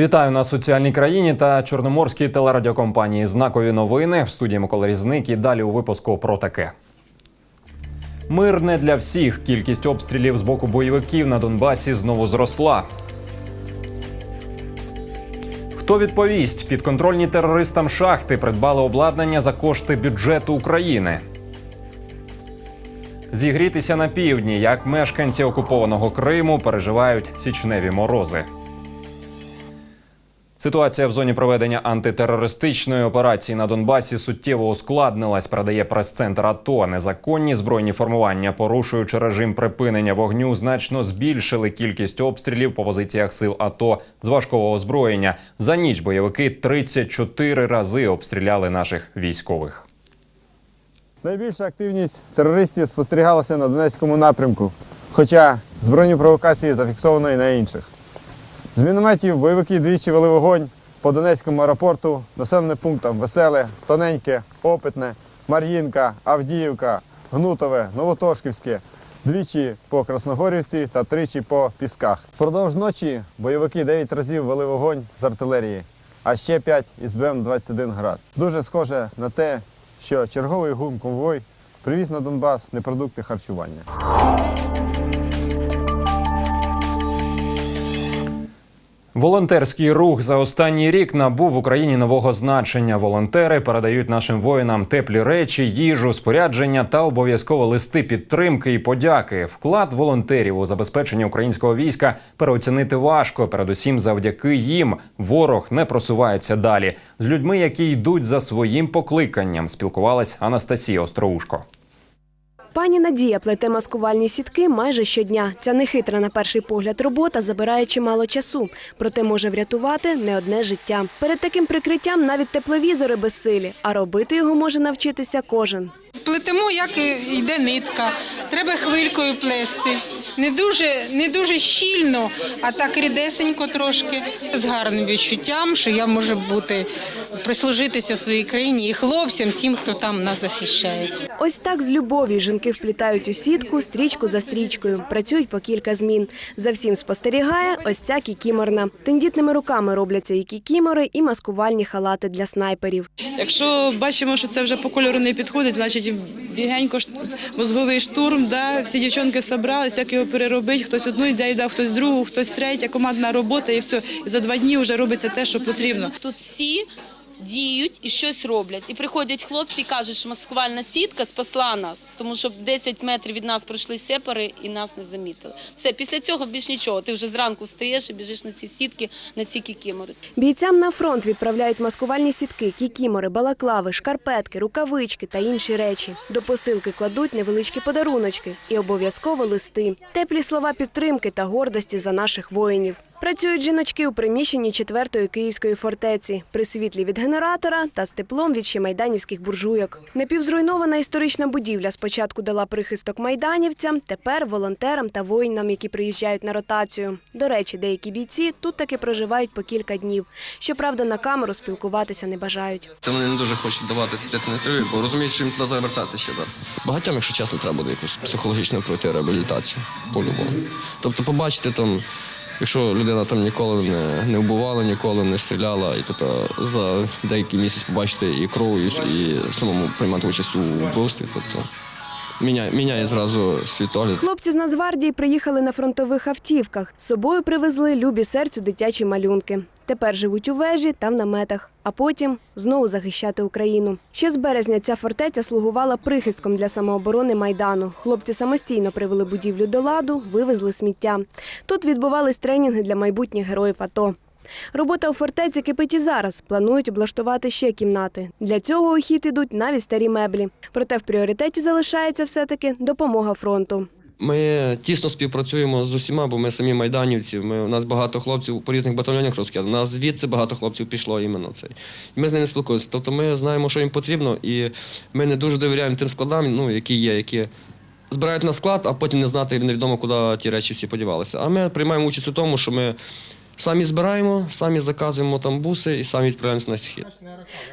Вітаю на соціальній країні та Чорноморській телерадіокомпанії. Знакові новини в студії Микола Різник і далі у випуску про таке. Мир не для всіх. Кількість обстрілів з боку бойовиків на Донбасі знову зросла. Хто відповість? Підконтрольні терористам шахти придбали обладнання за кошти бюджету України. Зігрітися на півдні, як мешканці окупованого Криму переживають січневі морози. Ситуація в зоні проведення антитерористичної операції на Донбасі суттєво ускладнилась, передає прес-центр АТО. Незаконні збройні формування, порушуючи режим припинення вогню, значно збільшили кількість обстрілів по позиціях сил АТО з важкого озброєння. За ніч бойовики 34 рази обстріляли наших військових. Найбільша активність терористів спостерігалася на Донецькому напрямку, хоча збройні провокації зафіксовано і на інших. З мінометів бойовики двічі вели вогонь по Донецькому аеропорту, населеним пунктам Веселе, Тоненьке, Опитне, Мар'їнка, Авдіївка, Гнутове, Новотошківське, двічі по Красногорівці та тричі по Пісках. Впродовж ночі бойовики 9 разів вели вогонь з артилерії, а ще 5 із БМ-21 град. Дуже схоже на те, що черговий гум-конвой привіз на Донбас непродукти харчування. Волонтерський рух за останній рік набув в Україні нового значення. Волонтери передають нашим воїнам теплі речі, їжу, спорядження та обов'язково листи підтримки і подяки. Вклад волонтерів у забезпечення українського війська переоцінити важко. Передусім, завдяки їм ворог не просувається далі. З людьми, які йдуть за своїм покликанням, спілкувалась Анастасія Остроушко. Пані Надія плете маскувальні сітки майже щодня. Ця нехитра на перший погляд робота забирає чимало часу, проте може врятувати не одне життя. Перед таким прикриттям навіть тепловізори безсилі, а робити його може навчитися кожен. Плетемо, як йде нитка. Треба хвилькою плести. Не дуже, не дуже щільно, а так рідесенько трошки. З гарним відчуттям, що я можу бути прислужитися своїй країні і хлопцям, тим, хто там нас захищає. Ось так з любов'ю жінки вплітають у сітку стрічку за стрічкою. Працюють по кілька змін. За всім спостерігає ось ця кікіморна. Тендітними руками робляться і кікімори, і маскувальні халати для снайперів. Якщо бачимо, що це вже по кольору не підходить, значить бігенько мозговий штурм. Да? Всі дівчонки зібралися, як його переробити. Хтось одну ідею дав, хтось другу, хтось третя, командна робота, і все. І за два дні вже робиться те, що потрібно. Тут всі діють і щось роблять. І приходять хлопці і кажуть, що маскувальна сітка спасла нас, тому що 10 метрів від нас пройшли сепари і нас не замітили. Все, після цього більш нічого. Ти вже зранку встаєш і біжиш на ці сітки, на ці кікімори. Бійцям на фронт відправляють маскувальні сітки, кікімори, балаклави, шкарпетки, рукавички та інші речі. До посилки кладуть невеличкі подаруночки і обов'язково листи, теплі слова підтримки та гордості за наших воїнів. Працюють жіночки у приміщенні 4-ї київської фортеці при світлі від генератора та з теплом від ще майданівських буржуйок. Напівзруйнована історична будівля спочатку дала прихисток майданівцям, тепер волонтерам та воїнам, які приїжджають на ротацію. До речі, деякі бійці тут таки проживають по кілька днів. Щоправда, на камеру спілкуватися не бажають. Це вони не дуже хочуть давати світляться інтерв'ю, бо розуміють, що їм туди завертатися ще да. Багатьом, якщо чесно, треба буде якусь психологічну пройти реабілітацію по-любому. Тобто побачити там, якщо людина там ніколи не, не вбивала, ніколи не стріляла, і тобто за деякий місяць побачити і кров, і, і самому приймати участь у вбивстві, тобто міняє, міняє зразу світогляд. Хлопці з Нацгвардії приїхали на фронтових автівках. З собою привезли любі серцю дитячі малюнки. Тепер живуть у вежі та в наметах, а потім знову захищати Україну. Ще з березня ця фортеця слугувала прихистком для самооборони майдану. Хлопці самостійно привели будівлю до ладу, вивезли сміття. Тут відбувались тренінги для майбутніх героїв АТО. Робота у фортеці кипить і зараз. Планують облаштувати ще кімнати. Для цього у хід ідуть навіть старі меблі. Проте в пріоритеті залишається все-таки допомога фронту. Ми тісно співпрацюємо з усіма, бо ми самі майданівці. Ми, у нас багато хлопців по різних батальйонах розкидано. У нас звідси багато хлопців пішло іменно цей. Ми з ними спілкуємося. Тобто ми знаємо, що їм потрібно, і ми не дуже довіряємо тим складам, ну, які є, які збирають на склад, а потім не знати невідомо, куди ті речі всі подівалися. А ми приймаємо участь у тому, що ми самі збираємо, самі заказуємо там буси і самі відправляємося на схід.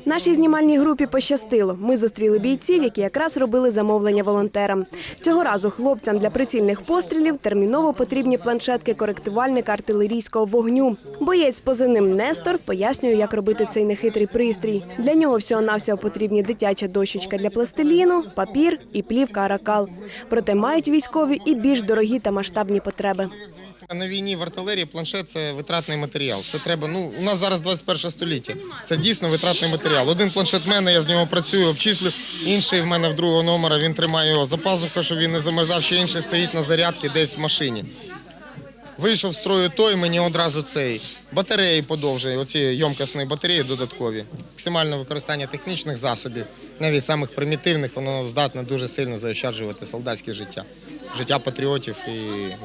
Нашій знімальній групі пощастило. Ми зустріли бійців, які якраз робили замовлення волонтерам. Цього разу хлопцям для прицільних пострілів терміново потрібні планшетки коректувальника артилерійського вогню. Боєць позивним Нестор пояснює, як робити цей нехитрий пристрій. Для нього всього-навсього потрібні дитяча дощечка для пластиліну, папір і плівка аракал. Проте мають військові і більш дорогі та масштабні потреби. На війні в артилерії планшет це витратний матеріал. Це треба. Ну у нас зараз 21 століття. Це дійсно витратний матеріал. Один планшет в мене, я з нього працюю, обчислю. Інший в мене в другого номера. Він тримає його за пазухою, щоб він не замерзав. Ще інший стоїть на зарядці десь в машині. Вийшов з строю той, мені одразу цей. Батареї подовжує, оці йомкісні батареї додаткові. Максимальне використання технічних засобів, навіть самих примітивних, воно здатне дуже сильно заощаджувати солдатське життя, життя патріотів і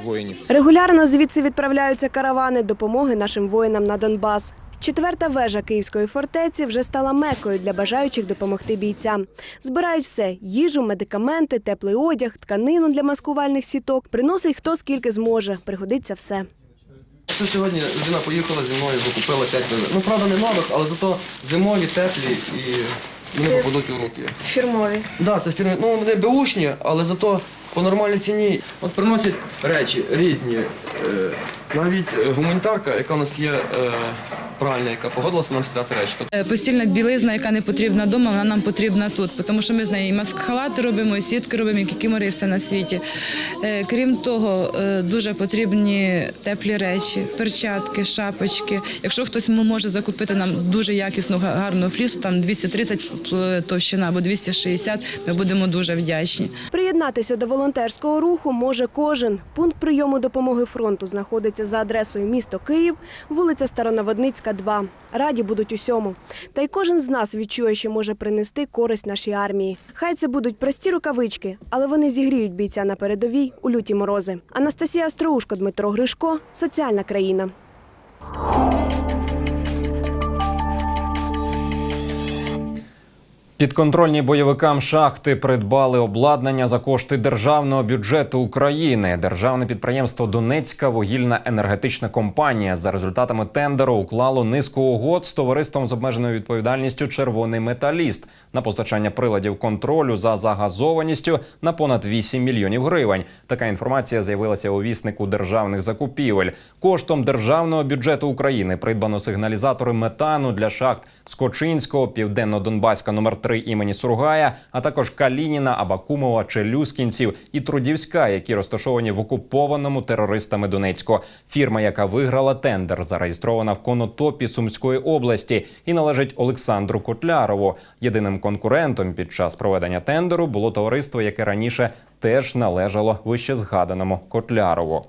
воїнів. Регулярно звідси відправляються каравани допомоги нашим воїнам на Донбас. Четверта вежа Київської фортеці вже стала мекою для бажаючих допомогти бійцям. Збирають все: їжу, медикаменти, теплий одяг, тканину для маскувальних сіток. Приносить хто скільки зможе. Пригодиться все. Сьогодні людина поїхала зі мною, закупила 5 вин. Ну, правда, не нових, але зато зимові, теплі і вони попадуть у руки. Фірмові. Так, да, це фірми. Ну, вони беушні, але зато по нормальній ціні. От приносять речі різні. Е, навіть гуманітарка, яка у нас є е, пральня, яка погодилася нам стирати речі. Е, Постільна білизна, яка не потрібна вдома, вона нам потрібна тут, тому що ми з нею і маск-халати робимо, і сітки робимо, і кікімори, і все на світі. Е, Крім того, е, дуже потрібні теплі речі, перчатки, шапочки. Якщо хтось може закупити нам дуже якісну га- гарну флісу, там 230 е, товщина або 260, ми будемо дуже вдячні. Приєднатися до волонтерського руху може кожен. Пункт прийому допомоги фронту знаходиться за адресою місто Київ, вулиця Староноводницька, 2. Раді будуть усьому. Та й кожен з нас відчує, що може принести користь нашій армії. Хай це будуть прості рукавички, але вони зігріють бійця на передовій у люті морози. Анастасія Остроушко, Дмитро Гришко, соціальна країна. Підконтрольні бойовикам шахти придбали обладнання за кошти державного бюджету України. Державне підприємство Донецька вугільна енергетична компанія за результатами тендеру уклало низку угод з товариством з обмеженою відповідальністю Червоний металіст на постачання приладів контролю за загазованістю на понад 8 мільйонів гривень. Така інформація з'явилася у віснику державних закупівель. Коштом державного бюджету України придбано сигналізатори метану для шахт Скочинського, Південно-Донбаська номер 3 імені Сургая, а також Калініна, Абакумова, Челюскінців і Трудівська, які розташовані в окупованому терористами Донецьку. Фірма, яка виграла тендер, зареєстрована в Конотопі Сумської області і належить Олександру Котлярову. Єдиним конкурентом під час проведення тендеру було товариство, яке раніше теж належало вище згаданому Котлярову.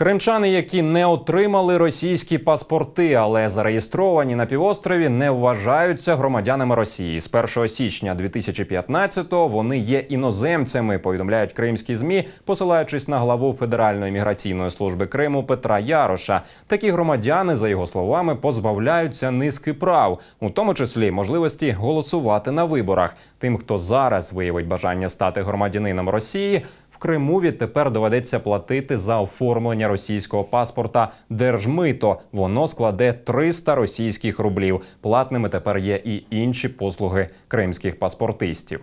Кримчани, які не отримали російські паспорти, але зареєстровані на півострові, не вважаються громадянами Росії. З 1 січня 2015-го вони є іноземцями. Повідомляють кримські змі, посилаючись на главу Федеральної міграційної служби Криму Петра Яроша. Такі громадяни, за його словами, позбавляються низки прав, у тому числі можливості голосувати на виборах. Тим, хто зараз виявить бажання стати громадянином Росії, Криму відтепер доведеться платити за оформлення російського паспорта держмито. Воно складе 300 російських рублів. Платними тепер є і інші послуги кримських паспортистів.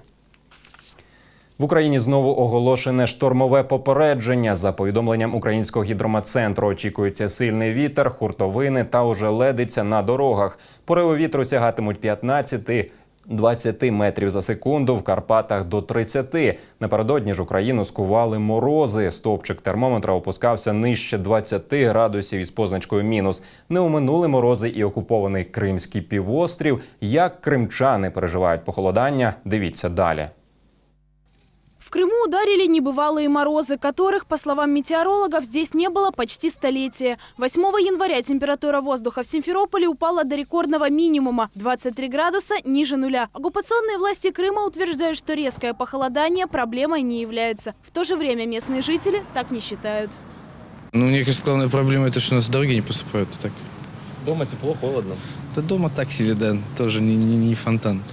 В Україні знову оголошене штормове попередження. За повідомленням українського гідрометцентру очікується сильний вітер, хуртовини та ожеледиця на дорогах. Пориви вітру сягатимуть 15 20 метрів за секунду, в Карпатах до 30. Напередодні ж Україну скували морози. Стопчик термометра опускався нижче 20 градусів із позначкою мінус. Не оминули морози і окупований Кримський півострів. Як кримчани переживають похолодання? Дивіться далі. В Крыму ударили небывалые морозы, которых, по словам метеорологов, здесь не было почти столетие. 8 января температура воздуха в Симферополе упала до рекордного минимума – 23 градуса ниже нуля. Оккупационные власти Крыма утверждают, что резкое похолодание проблемой не является. В то же время местные жители так не считают. Ну, мне кажется, главная проблема это, что у нас дороги не посыпают. Так. Дома тепло, холодно. Да дома так себе, да, тоже не, не, не фонтан.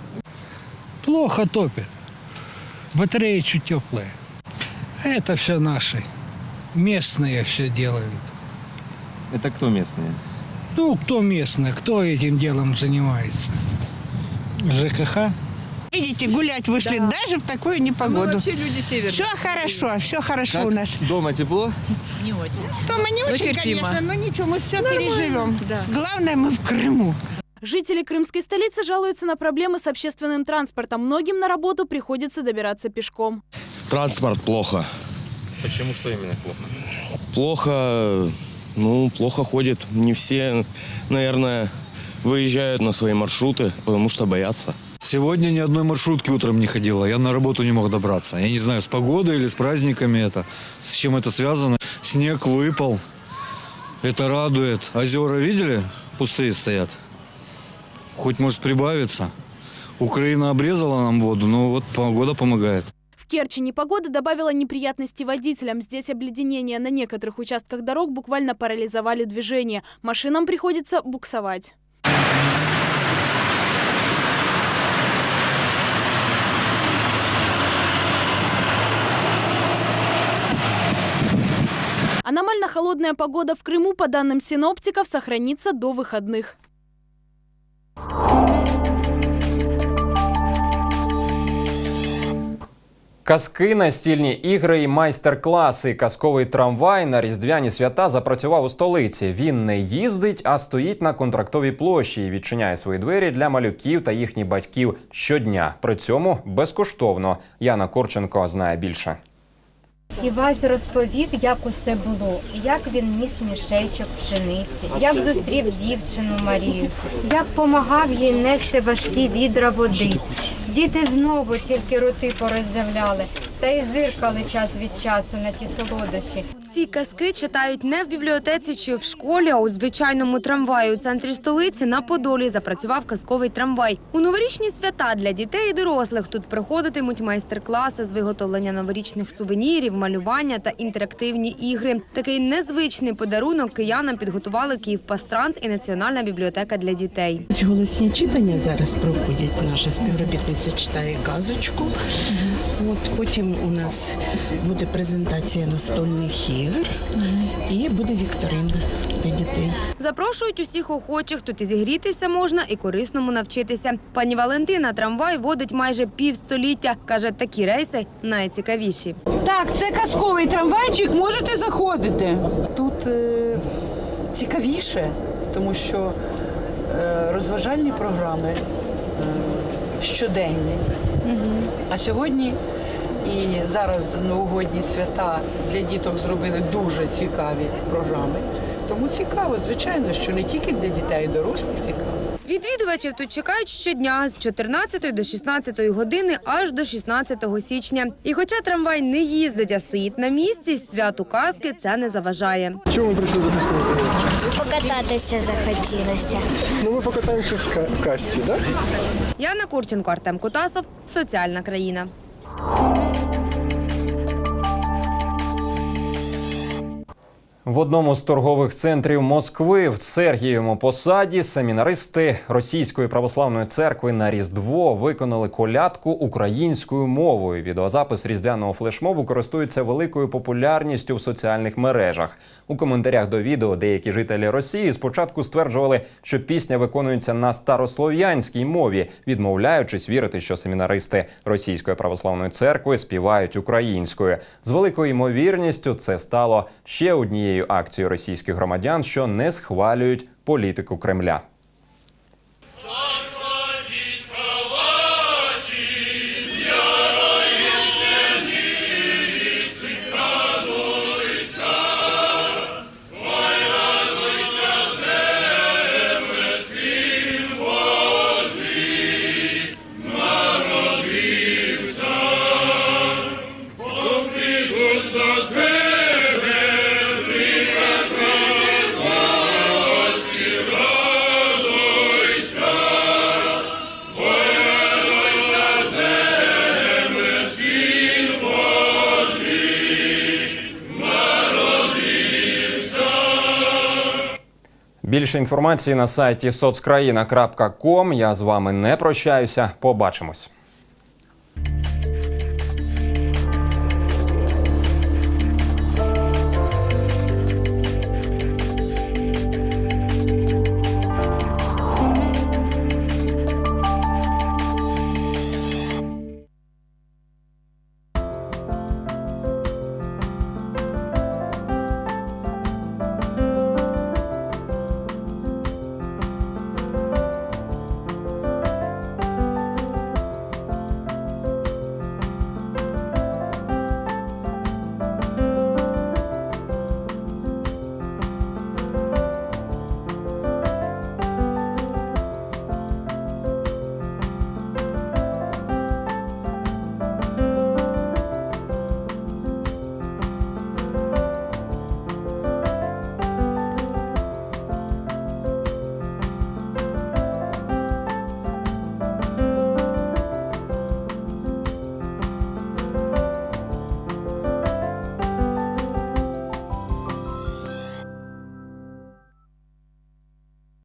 Плохо топит. Батареи чуть теплые. Это все наши. Местные все делают. Это кто местные? Ну, кто местные, кто этим делом занимается? ЖКХ? Видите, гулять вышли даже в такую непогоду. вообще люди северные. Все хорошо, все хорошо Как? у нас. Дома тепло? Дома не очень, терпимо. конечно, но ничего, мы все переживем. Главное, мы в Крыму. Жители крымской столицы жалуются на проблемы с общественным транспортом. Многим на работу приходится добираться пешком. Транспорт плохо. Почему, что именно плохо? Плохо, ну, плохо ходит. Не все, наверное, выезжают на свои маршруты, потому что боятся. Сегодня ни одной маршрутки утром не ходила. Я на работу не мог добраться. Я не знаю, с погодой или с праздниками это. С чем это связано. Снег выпал. Это радует. Озера видели? Пустые стоят. Хоть может прибавиться. Украина обрезала нам воду, но вот погода помогает. В Керчи непогода добавила неприятностей водителям. Здесь обледенение на некоторых участках дорог буквально парализовали движение. Машинам приходится буксовать. Аномально холодная погода в Крыму, по данным синоптиков, сохранится до выходных. Казки, настільні ігри і майстер-класи. Казковий трамвай на різдвяні свята запрацював у столиці. Він не їздить, а стоїть на контрактовій площі і відчиняє свої двері для малюків та їхніх батьків щодня. При цьому безкоштовно. Яна Корченко знає більше. Івась розповів, як усе було, як він ніс мішечок пшениці, як зустрів дівчину Марію, як помагав їй нести важкі відра води. Діти знову тільки роти пороздивляли та й зиркали час від часу на ті солодощі. Ці казки читають не в бібліотеці чи в школі, а у звичайному трамваї. У центрі столиці на Подолі запрацював казковий трамвай. У новорічні свята для дітей і дорослих тут проходитимуть майстер-класи з виготовлення новорічних сувенірів, малювання та інтерактивні ігри. Такий незвичний подарунок киянам підготували Київпастранс і Національна бібліотека для дітей. Голосні читання зараз проходять. Наша співробітниця читає казочку. От потім у нас буде презентація настольних ігор і буде вікторина для дітей. Запрошують усіх охочих. Тут і зігрітися можна, і корисному навчитися. Пані Валентина трамвай водить майже півстоліття. каже, такі рейси найцікавіші. Так, це казковий трамвайчик, можете заходити. Тут е, цікавіше, тому що е, розважальні програми е, щоденні. А сьогодні і зараз новогодні свята для діток зробили дуже цікаві програми. Тому цікаво, звичайно, що не тільки для дітей, а й дорослих цікаво. Відвідувачів тут чекають щодня з 14 до 16 години аж до 16 січня. І хоча трамвай не їздить, а стоїть на місці, святу казки це не заважає. Чому ми прийшли до казкового Покататися захотілося. Ну ми покатаємося в касті, так? Яна Курченко, Артем Кутасов, Соціальна країна. 呼。В одному з торгових центрів Москви в Сергієвому посаді семінаристи Російської православної церкви на Різдво виконали колядку українською мовою. Відеозапис різдвяного флешмобу користується великою популярністю в соціальних мережах. У коментарях до відео деякі жителі Росії спочатку стверджували, що пісня виконується на старослов'янській мові, відмовляючись вірити, що семінаристи Російської православної церкви співають українською. З великою ймовірністю це стало ще однією акцією російських громадян, що не схвалюють політику Кремля. Більше інформації на сайті соцкраїна.ком. Я з вами не прощаюся. Побачимось.